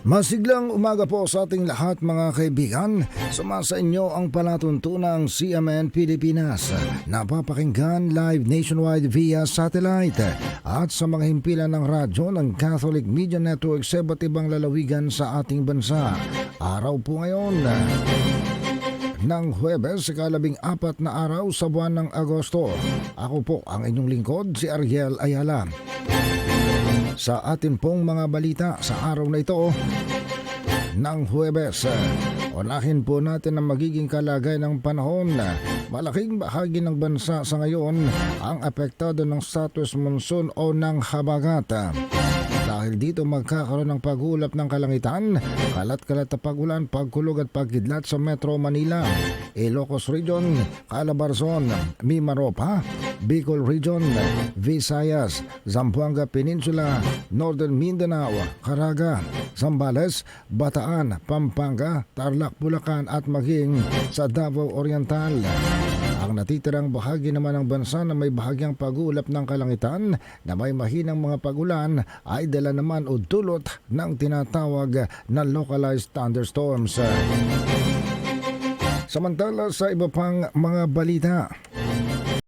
Masiglang umaga po sa ating lahat mga kaibigan. Sumasa inyo ang palatuntunang CMN Pilipinas. Napapakinggan live nationwide via satellite at sa mga himpilan ng radyo ng Catholic Media Network sa iba't ibang lalawigan sa ating bansa. Araw po ngayon ng Huwebes, ikalabing apat na araw sa buwan ng Agosto. Ako po ang inyong lingkod, si Ariel Ayala. Sa atin pong mga balita sa araw na ito ng Huwebes, unahin po natin ang magiging kalagay ng panahon. Malaking bahagi ng bansa sa ngayon ang apektado ng status monsoon o ng habagat. Dahil dito magkakaroon ng pag-ulap ng kalangitan, kalat-kalat na pagulan, pagkulog at pagkidlat sa Metro Manila, Ilocos Region, Calabarzon, Mimaropa, Bicol Region, Visayas, Zamboanga Peninsula, Northern Mindanao, Caraga, Zambales, Bataan, Pampanga, Tarlac, Bulacan at maging sa Davao Oriental. Ang natitirang bahagi naman ng bansa na may bahagyang pag-ulap ng kalangitan na may mahinang mga pagulan ay dala naman o dulot ng tinatawag na localized thunderstorms. Samantala sa iba pang mga balita,